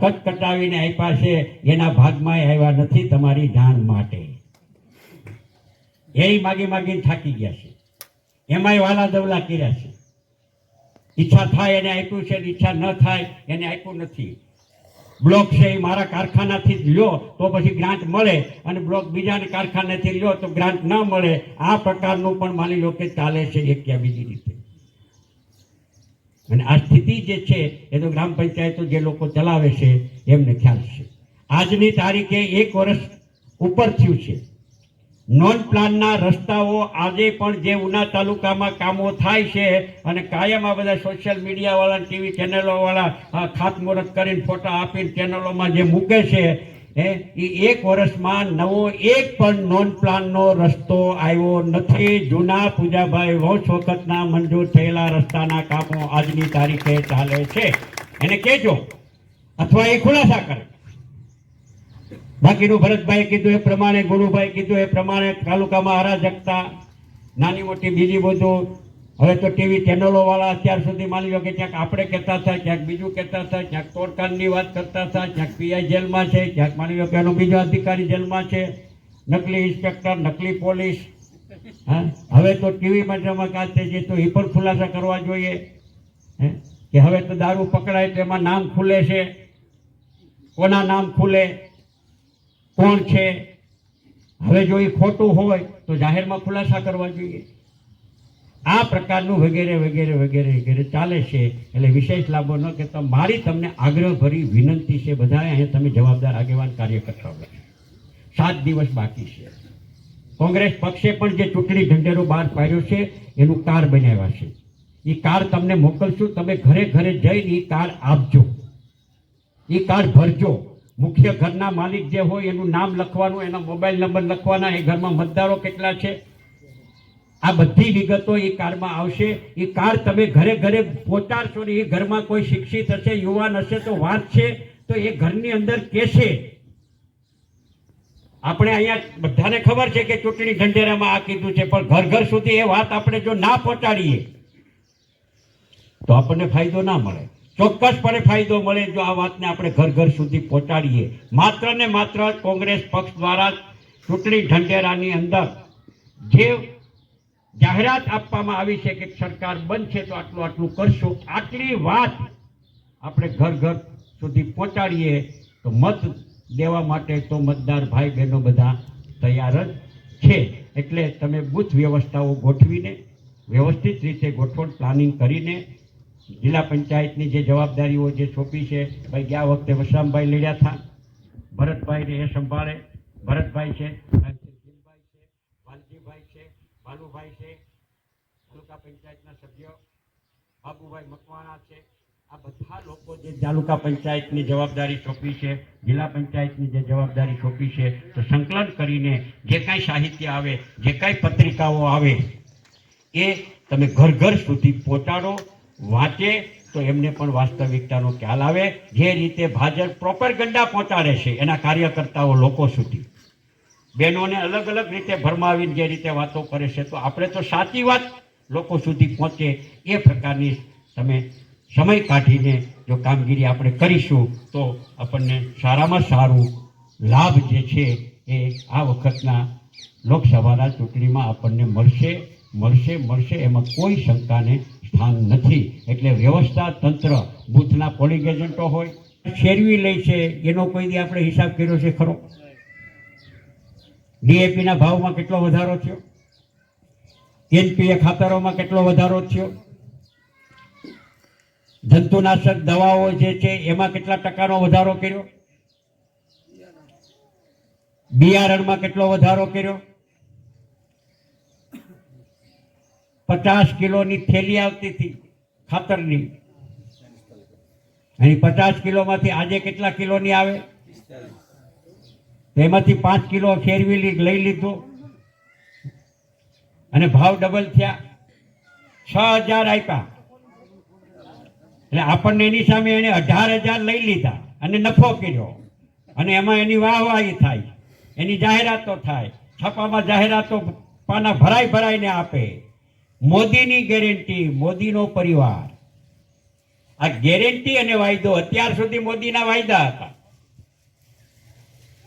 Cut કટાવીને આપ્યા છે, એના ભાગમાં આવ્યા નથી તમારી જાન માટે. એ માગી માગીને થાકી ગયા છે. એમાંય વાલા દવલા કર્યા છે. ઈચ્છા થાય એને આપ્યું છે ઈચ્છા ન થાય એને આપ્યું નથી. બ્લોક છે એ મારા કારખાનાથી જ લ્યો, તો પછી ગ્રાન્ટ મળે અને બ્લોક બીજાને કારખાનેથી લ્યો, તો ગ્રાન્ટ ન મળે. આ પ્રકારનું પણ માની લો કે ચાલે છે, એક યા બીજી રીતે. અને આ સ્થિતિ જે છે, એ તો ગ્રામ પંચાયતો જે લોકો ચલાવે છે, એમને ખ્યાલ છે. આજની તારીખે એક વર્ષ ઉપર થયું છે. નોન પ્લાનના રસ્તાઓ આજે પણ જે ઉના તાલુકામાં કામો થાય છે અને કાયમ આ બધા સોશિયલ મીડિયાવાળા ટીવી ચેનલોવાળા ખાતમુહૂર્ત કરીને ફોટા આપીને ચેનલોમાં જે મૂકે છે એ એક વર્ષમાં નવો એક પણ નોન પ્લાનનો રસ્તો આવ્યો નથી. જૂના પૂજાભાઈ વંશ વખતના મંજૂર થયેલા રસ્તાના કામો આજની તારીખે ચાલે છે. એને કહેજો, અથવા એ ખુલાસા કરે. બાકીનું ભરતભાઈ કીધું એ પ્રમાણે ગુરુભાઈ કીધું એ પ્રમાણે તાલુકામાં અરાજકતા નાની મોટી બીજી બધું હવે તો ટીવી ચેનલો વાળા અત્યાર સુધી માની લો કે ક્યાંક આપણે કહેતા હતા, ક્યાંક બીજું કહેતા હતા, ક્યાંક તોડકાંડની વાત કરતા હતા, ક્યાંક પીઆઈ જેલમાં છે, ક્યાંક માની લો કે એનો બીજો અધિકારી જેલમાં છે, નકલી ઇન્સ્પેક્ટર, નકલી પોલીસ. હા, હવે તો ટીવી માધ્યમમાં કાંતે છે તો એ પણ ખુલાસા કરવા જોઈએ. હે? કે હવે તો દારૂ પકડાય તો એમાં નામ ખુલે છે. કોના નામ ખુલે? કોણ છે? હવે જો એ ખોટું હોય તો જાહેરમાં ખુલાસા કરવા જોઈએ. આ પ્રકારનું વગેરે વગેરે વગેરે વગેરે ચાલે છે. એટલે વિશેષ લાભો ન કે મારી તમને આગ્રહભરી વિનંતી છે બધાએ અહીંયા તમે જવાબદાર, આગેવાન કાર્યકર્તાઓ. સાત દિવસ બાકી છે. કોંગ્રેસ પક્ષે પણ જે ચૂંટણી ઢંઢેરો બહાર પાડ્યો છે, એનું કાર બનાવ્યા છે. એ કાર તમને મોકલશું. તમે ઘરે ઘરે જઈને એ કાર આપજો. એ કાર ભરજો. મુખ્ય ઘરના માલિક જે હોય એનું નામ લખવાનું, એના મોબાઈલ નંબર લખવાના, એ ઘરમાં મતદારો કેટલા છે આ બધી વિગતો એ કાર્ડમાં આવશે. એ કાર્ડ તમે ઘરે ઘરે પહોંચાડશો ને એ ઘરમાં કોઈ શિક્ષિત હશે, યુવાન હશે તો વાત છે. તો એ ઘરની અંદર કહેશે આપણે અહીંયા બધાને ખબર છે કે ચૂંટણી ઢંઢેરામાં આ કીધું છે, પણ ઘર ઘર સુધી એ વાત આપણે જો ના પહોંચાડીએ, તો આપણને ફાયદો ના મળે. ચોક્કસપણે ફાયદો મળે જો આ વાતને આપણે ઘર ઘર સુધી પહોંચાડીએ. માત્ર ને માત્ર કોંગ્રેસ પક્ષ દ્વારા ચૂંટણી ઢંઢેરાની અંદર જે જાહેરાત આપવામાં આવી છે કે સરકાર છે તો આટલું આટલું કરશું. આટલી વાત આપણે ઘર ઘર સુધી પહોંચાડીએ તો મત દેવા માટે તો મતદાર ભાઈ બહેનો બધા તૈયાર જ છે. એટલે તમે બુથ વ્યવસ્થાઓ ગોઠવીને, વ્યવસ્થિત રીતે ગોઠવણ પ્લાનિંગ કરીને, જિલ્લા પંચાયતની જે જવાબદારીઓ જે સોંપી છે, ભાઈ ગયા વખતે વસરામભાઈ લડ્યા હતા ભરતભાઈને એ સંભાળે. ભરતભાઈ છે છે ભાલુભાઈ છે, તાલુકા પંચાયતના સભ્યો, બાબુભાઈ મકવાણા છે. આ બધા લોકો જે તાલુકા પંચાયતની જવાબદારી સોંપી છે, જિલ્લા પંચાયતની જે જવાબદારી સોંપી છે, તો સંકલન કરીને જે કાંઈ સાહિત્ય આવે, જે કાંઈ પત્રિકાઓ આવે, એ તમે ઘર ઘર સુધી પહોંચાડો, વાંચે, તો એમને પણ વાસ્તવિકતાનો ખ્યાલ આવે. જે રીતે ભાજપ પ્રોપર ગંડા પહોંચાડે છે, એના કાર્યકર્તાઓ લોકો સુધી. બહેનોને અલગ અલગ રીતે ભરમાવીને જે રીતે વાતો કરે છે, તો આપણે તો સાચી વાત લોકો સુધી પહોંચે એ પ્રકારની તમે સમય કાઢીને જો કામગીરી આપણે કરીશું, તો આપણને સારામાં સારું લાભ જે છે એ આ વખતના લોકસભાના ચૂંટણીમાં આપણને મળશે મળશે મળશે. એમાં કોઈ શંકાને સ્થાન નથી. એટલે વ્યવસ્થા તંત્ર બૂથના પોલિંગ એજન્ટો હોય, શેરવી લે છે. એનો કોઈ દી આપણે હિસાબ કર્યો છે ખરો? ડીએપીના ભાવમાં કેટલો વધારો થયો? એનપીએ ખાતરોમાં કેટલો વધારો થયો? જંતુનાશક દવાઓ જે છે, એમાં કેટલા ટકાનો વધારો કર્યો? બિયારણમાં કેટલો વધારો કર્યો? પચાસ કિલોની થેલી આવતી હતી ખાતરની. અને પચાસ કિલોમાંથી આજે કેટલા કિલોની આવે? તેમાંથી પાંચ કિલો ફેરવી લી- લઈ લીધો. અને ભાવ ડબલ થયા. છ હજાર આપ્યા. એટલે આપણને એની સામે એને અઢાર હજાર લઈ લીધા અને નફો કર્યો. અને એમાં એની વાહવાહી થાય. એની જાહેરાતો થાય. છાપામાં જાહેરાતો પાના ભરાઈ ભરાઈને આપે. મોદીની ગેરંટી, મોદીનો પરિવાર. આ ગેરંટી અને વાયદો અત્યાર સુધી મોદીના વાયદા હતા.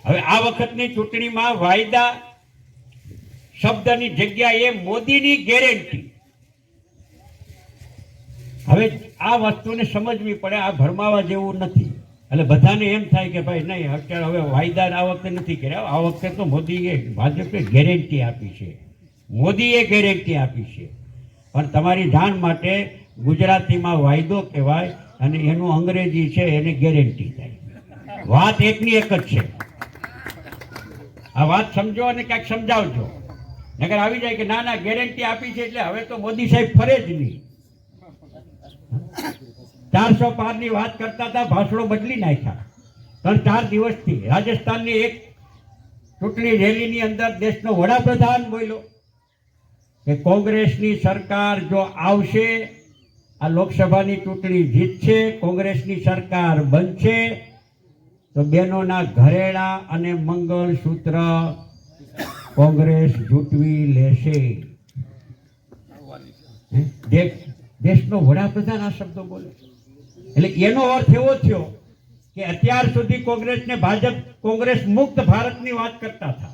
હવે આ વખતની ચૂંટણીમાં વાયદા શબ્દની જગ્યાએ મોદીની ગેરંટી. હવે આ વસ્તુને સમજવી પડે, આ ભરમાવા જેવું નથી. એટલે બધાને એમ થાય કે ભાઈ નહીં, અત્યારે હવે વાયદા આ વખતે નથી કર્યા. આ વખતે તો મોદીએ ભાજપે ગેરંટી આપી છે. મોદીએ ગેરંટી આપી છે. પણ તમારી જાણ માટે ગુજરાતીમાં વાયદો કહેવાય અને એનું અંગ્રેજી છે, એને ગેરંટી થાય. વાત એકની એક જ છે. આ વાત સમજો અને ક્યાંક સમજાવજો. નગર આવી જાય કે ના ના ગેરંટી આપી છે એટલે હવે તો મોદી સાહેબ ફરે જ નહીં. ચારસો પારની વાત કરતા હતા, ભાષણો બદલી નાખ્યા. ત્રણ, ચાર દિવસથી રાજસ્થાનની એક ચૂંટણી રેલીની અંદર દેશનો વડાપ્રધાન બોલ્યો કે કોંગ્રેસની સરકાર જો આવશે, આ લોકસભાની ચૂંટણી જીતશે, કોંગ્રેસની સરકાર બનશે તો બહેનોના ઘરેણા અને મંગળસૂત્ર કોંગ્રેસ જૂટવી લેશે. દેશનો વડાપ્રધાન આ શબ્દો બોલે એટલે એનો અર્થ એવો થયો કે અત્યાર સુધી કોંગ્રેસને ભાજપ, કોંગ્રેસ મુક્ત ભારતની વાત કરતા હતા.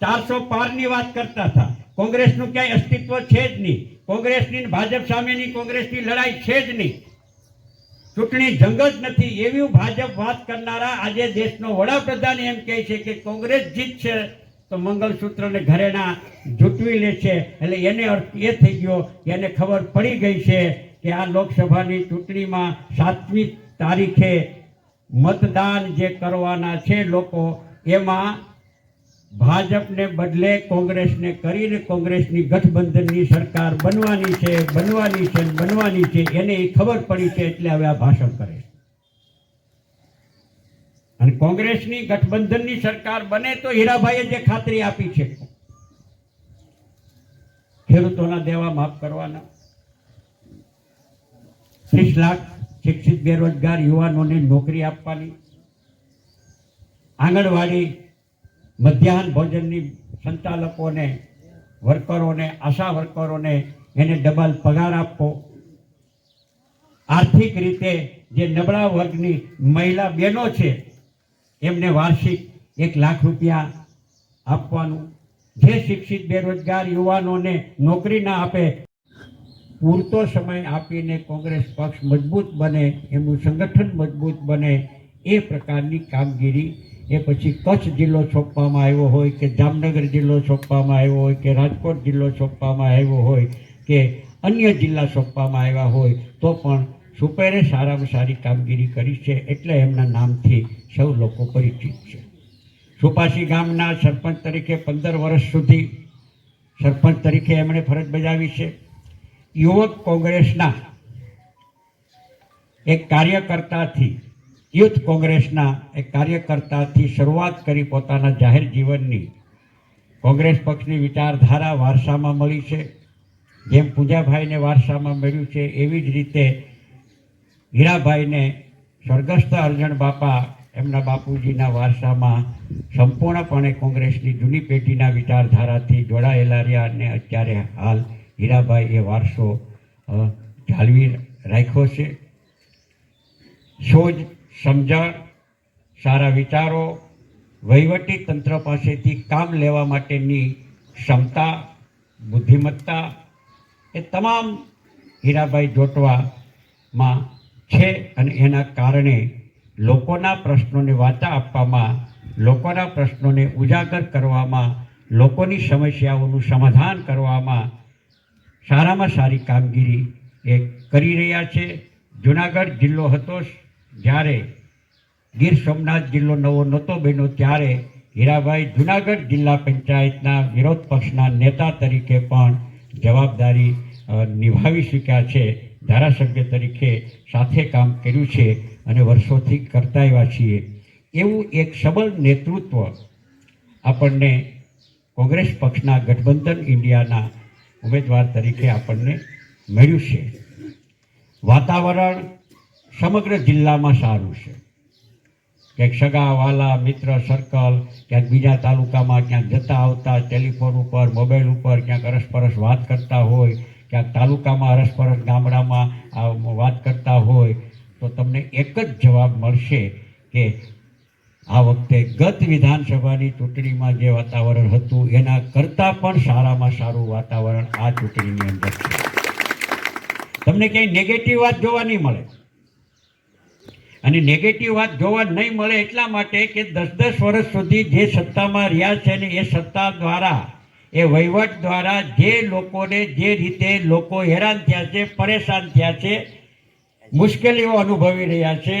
ચારસો પારની વાત કરતા હતા. કોંગ્રેસનું ક્યાંય અસ્તિત્વ છે જ નહીં. કોંગ્રેસની ભાજપ સામેની કોંગ્રેસની લડાઈ છે જ નહીં. ચૂંટણી જંગ જ નથી. એવી ભાજપ વાત કરનારા આજે દેશનો વડાપ્રધાન એમ કહે છે કે કોંગ્રેસ જીતશે તો મંગલસૂત્રને ઘરેણા જૂટવી લે છે. એટલે એને અર્થ એ થઈ ગયો કે એને ખબર પડી ગઈ છે કે આ લોકસભાની ચૂંટણીમાં સાતમી તારીખે મતદાન જે કરવાના છે લોકો, એમાં ભાજપને બદલે કોંગ્રેસને કરીને કોંગ્રેસની ગઠબંધનની સરકાર બનવાની છે બનવાની છે બનવાની છે, એને એ ખબર પડી છે એટલે હવે આ ભાષણ કરે અને કોંગ્રેસની ગઠબંધનની સરકાર બને તો હીરાભાઈએ જે ખાતરી આપી છે. ખેડૂતોના દેવા માફ કરવાના. ત્રીસ લાખ શિક્ષિત બેરોજગાર યુવાનોને નોકરી આપવાની. આંગણવાડી મધ્યાહન ભોજનની સંચાલકોને, વર્કરોને, આશા વર્કરોને એને ડબલ પગાર આપવો. આર્થિક રીતે જે નબળા વર્ગની મહિલા બહેનો છે, એમને વાર્ષિક એક લાખ રૂપિયા આપવાનું. જે શિક્ષિત બેરોજગાર યુવાનોને નોકરી ના આપે, પૂરતો સમય આપીને કોંગ્રેસ પક્ષ મજબૂત બને, એમનું સંગઠન મજબૂત બને, એ પ્રકારની કામગીરી એ પછી કચ્છ જિલ્લો સોંપવામાં આવ્યો હોય કે જામનગર જિલ્લો સોંપવામાં આવ્યો હોય કે રાજકોટ જિલ્લો સોંપવામાં આવ્યો હોય કે અન્ય જિલ્લા સોંપવામાં આવ્યા હોય, તો પણ સુપેરે સારામાં સારી કામગીરી કરી છે એટલે એમના નામથી સૌ લોકો પરિચિત છે. સુપાસી ગામના સરપંચ તરીકે પંદર વર્ષ સુધી સરપંચ તરીકે એમણે ફરજ બજાવી છે. યુવક કોંગ્રેસના એક કાર્યકર્તાથી યુથ કોંગ્રેસના એક કાર્યકર્તાથી શરૂઆત કરી પોતાના જાહેર જીવનની. કોંગ્રેસ પક્ષની વિચારધારા વારસામાં મળી છે. જેમ પૂજાભાઈને વારસામાં મળ્યું છે, એવી જ રીતે હીરાભાઈને સ્વર્ગસ્થ અર્જણ બાપા એમના બાપુજીના વારસામાં સંપૂર્ણપણે કોંગ્રેસની જૂની પેઢીના વિચારધારાથી જોડાયેલા રહ્યા અને અત્યારે હાલ હીરાભાઈ એ વારસો જાળવી રાખ્યો છે. સોજ સમજણ, સારા વિચારો, વહીવટી તંત્ર પાસેથી કામ લેવા માટેની ક્ષમતા, બુદ્ધિમત્તા એ તમામ હીરાભાઈ જોટવામાં છે અને એના કારણે લોકોના પ્રશ્નોને વાચા આપવામાં, લોકોના પ્રશ્નોને ઉજાગર કરવામાં, લોકોની સમસ્યાઓનું સમાધાન કરવામાં સારામાં સારી કામગીરી એ કરી રહ્યા છે. જુનાગઢ જિલ્લો હતો જ્યારે ગીર સોમનાથ જિલ્લો નવો નહોતો બન્યો, ત્યારે હીરાભાઈ જુનાગઢ જિલ્લા પંચાયતના વિરોધ પક્ષના નેતા તરીકે પણ જવાબદારી નિભાવી શક્યા છે. ધારાસભ્ય તરીકે સાથે કામ કર્યું છે અને વર્ષોથી કરતા આવ્યા છીએ. એવું એક સબળ નેતૃત્વ આપણને કોંગ્રેસ પક્ષના ગઠબંધન ઇન્ડિયાના ઉમેદવાર તરીકે આપણને મળ્યું છે. વાતાવરણ સમગ્ર જિલ્લામાં સારું છે. ક્યાંક સગા, વાલા, મિત્ર સર્કલ ક્યાંક બીજા તાલુકામાં ક્યાંક જતા આવતા ટેલિફોન ઉપર મોબાઈલ ઉપર ક્યાંક અરસપરસ વાત કરતા હોય, ક્યાંક તાલુકામાં અરસપરસ ગામડામાં વાત કરતા હોય, તો તમને એક જ જવાબ મળશે કે આ વખતે ગત વિધાનસભાની ચૂંટણીમાં જે વાતાવરણ હતું, એના કરતાં પણ સારામાં સારું વાતાવરણ આ ચૂંટણીની અંદર તમને ક્યાંય નેગેટિવ વાત જોવા નહીં મળે. અને નેગેટિવ વાત જોવા નહીં મળે એટલા માટે કે દસ દસ વર્ષ સુધી જે સત્તામાં રહ્યા છે ને એ સત્તા દ્વારા, એ વહીવટ દ્વારા જે લોકોને જે રીતે લોકો હેરાન થયા છે, પરેશાન થયા છે, મુશ્કેલીઓ અનુભવી રહ્યા છે,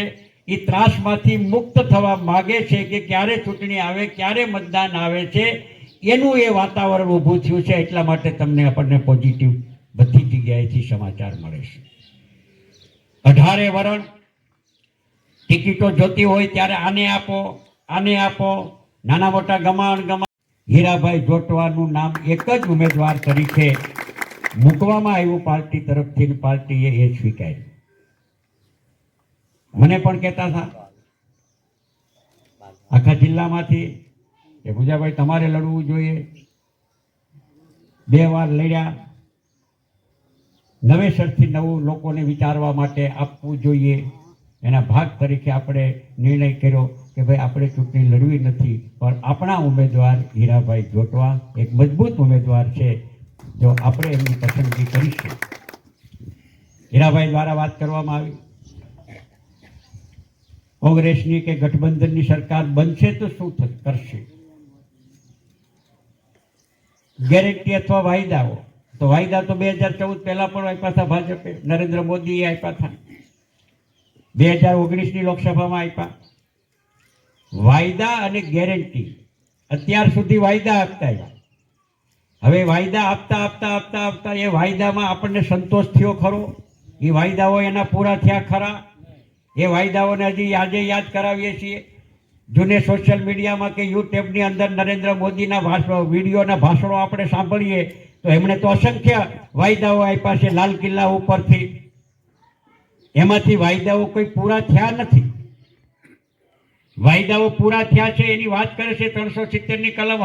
એ ત્રાસમાંથી મુક્ત થવા માગે છે કે ક્યારે ચૂંટણી આવે, ક્યારે મતદાન આવે છે, એનું એ વાતાવરણ ઊભું થયું છે એટલા માટે તમને આપણને પોઝિટિવ બધી જગ્યાએથી સમાચાર મળે છે. અઢારે વરણ ટિકિટો જોતી હોય ત્યારે આને આપો આને આપો. નાના મોટા ગમાણ ગમાણ. હીરાભાઈ જોટવાનું નામ એક જ ઉમેદવાર તરીકે મૂકવામાં આવ્યું પાર્ટી તરફથી પાર્ટીએ એ સ્વીકાર્યું. મને પણ કહેતા હતા, આખા જિલ્લામાંથી કે ભૂજાભાઈ, તમારે લડવું જોઈએ. બે વાર લડ્યા. નવેસરથી નવું લોકોને વિચારવા માટે આપવું જોઈએ. એના ભાગ તરીકે આપણે નિર્ણય કર્યો કે ભાઈ આપણે ચૂંટણી લડવી નથી, પણ આપણા ઉમેદવાર હીરાભાઈ જોટવા એક મજબૂત ઉમેદવાર છે. જો આપણે એમની પસંદગી કરીશું. હીરાભાઈ દ્વારા વાત કરવામાં આવી. કોંગ્રેસની કે ગઠબંધનની સરકાર બનશે તો શું કરશે. ગેરંટી અથવા વાયદાઓ. તો વાયદા તો બે હજાર ચૌદ પહેલા પણ આપ્યા હતા ભાજપે. નરેન્દ્ર મોદીએ આપ્યા હતા. બે હજાર ઓગણીસની લોકસભામાં આપ્યા. વાયદા અને ગેરંટી. અત્યાર સુધી વાયદા આપતા આવ્યા. હવે વાયદા આપતા આપતા આપતા આપતા એ વાયદામાં આપણને સંતોષ થયો ખરો. એ વાયદાઓ એના પૂરા થયા ખરા. એ વાયદાઓને હજી આજે યાદ કરાવીએ છીએ. જૂને સોશિયલ મીડિયામાં કે યુટ્યુબની અંદર નરેન્દ્ર મોદીના ભાષણો વિડીયોના ભાષણો આપણે સાંભળીએ, તો એમણે તો અસંખ્ય વાયદાઓ આપ્યા છે લાલ કિલ્લા ઉપરથી. એમાંથી વાયદાઓ કોઈ પૂરા થયા નથી. વાયદાઓ પૂરા થયા છે, એની વાત કરે છે, ત્રણસો સિત્તેરની કલમ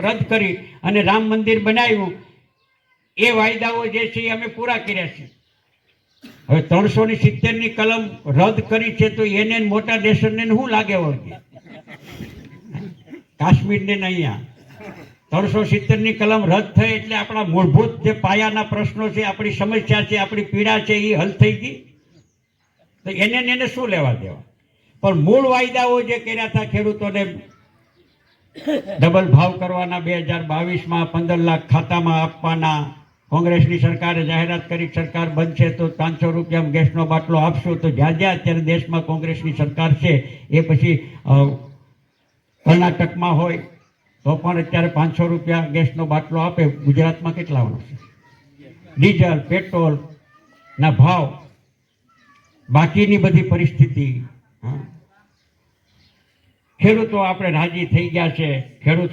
રદ કરી અને રામ મંદિર બનાવ્યું. એ વાયદાઓ જે છે એ અમે પૂરા કર્યા છે. હવે ત્રણસો ની સિત્તેરની કલમ રદ કરી છે તો એને મોટા દેશોને શું લાગે વળગે? કાશ્મીરને અહીંયા. ત્રણસો સિત્તેરની કલમ રદ થઈ એટલે આપણા મૂળભૂત જે પાયાના પ્રશ્નો છે, આપણી સમસ્યા છે, આપણી પીડા છે, એ હલ થઈ ગઈ. તો એને એને શું લેવા દેવા? પણ મૂળ વાયદાઓ જે કર્યા હતા ખેડૂતોને ડબલ ભાવ કરવાના બે હજાર બાવીસમાં પંદર લાખ ખાતામાં આપવાના, કોંગ્રેસની સરકારે જાહેરાત કરી સરકાર બનશે તો પાંચસો રૂપિયા ગેસનો બાટલો આપશો. તો જ્યાં જ્યાં અત્યારે દેશમાં કોંગ્રેસની સરકાર છે, એ પછી કર્ણાટકમાં હોય, તો પણ અત્યારે પાંચસો રૂપિયા ગેસનો બાટલો આપે. ગુજરાતમાં કેટલા છે? ડીઝલ પેટ્રોલના ભાવ બાકીની બધી પરિસ્થિતિ. ખેડૂતો આપણે રાજી થઈ ગયા છે ખેડૂત